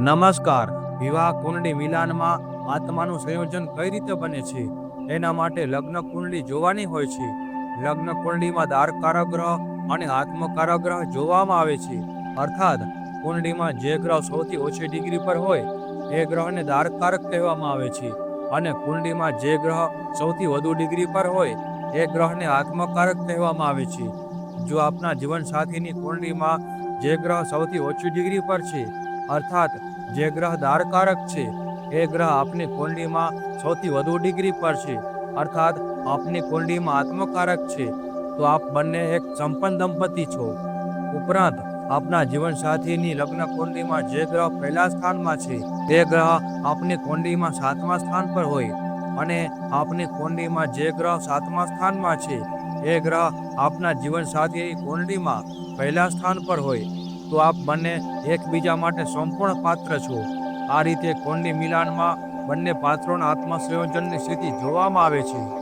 નમસ્કાર. વિવાહ કુંડળી મિલાનમાં આત્માનું સંયોજન કઈ રીતે બને છે? એના માટે લગ્ન કુંડળી જોવાની હોય છે. લગ્ન કુંડળીમાં દારકારક ગ્રહ અને આત્મકારક ગ્રહ જોવામાં આવે છે. અર્થાત, કુંડળીમાં જે ગ્રહ સૌથી ઓછી ડિગ્રી પર હોય, એ ગ્રહને દારકારક કહેવામાં આવે છે. અને કુંડળીમાં જે ગ્રહ સૌથી વધુ ડિગ્રી પર હોય, એ ગ્રહને આત્મકારક કહેવામાં આવે છે. જો આપના જીવનસાથીની કુંડળીમાં જે ગ્રહ સૌથી ઓછી ડિગ્રી પર છે અર્થાત, જે ગ્રહ દારકારક છે, એ ગ્રહ આપની કુંડીમાં સૌથી વધુ ડિગ્રી પર છે. અર્થાત, આપની કુંડીમાં આત્મકારક છે. તો આપ બંને એક સંપન્ન દંપતી છો. ઉપરાંત, આપના જીવનસાથીની લગ્ન કુંડીમાં જે ગ્રહ પહેલા સ્થાનમાં છે, તે ગ્રહ આપની કુંડીમાં સાતમા સ્થાન પર હોય અને આપની કુંડળીમાં જે ગ્રહ સાતમા સ્થાનમાં છે, એ ગ્રહ આપના જીવનસાથીની કુંડીમાં પહેલા સ્થાન પર હોય. તો આપ બંને એકબીજા માટે સંપૂર્ણ પાત્ર છો. આ રીતે કુંડલી મિલાનમાં બંને પાત્રોના આત્મસંયોજનની સ્થિતિ જોવામાં આવે છે.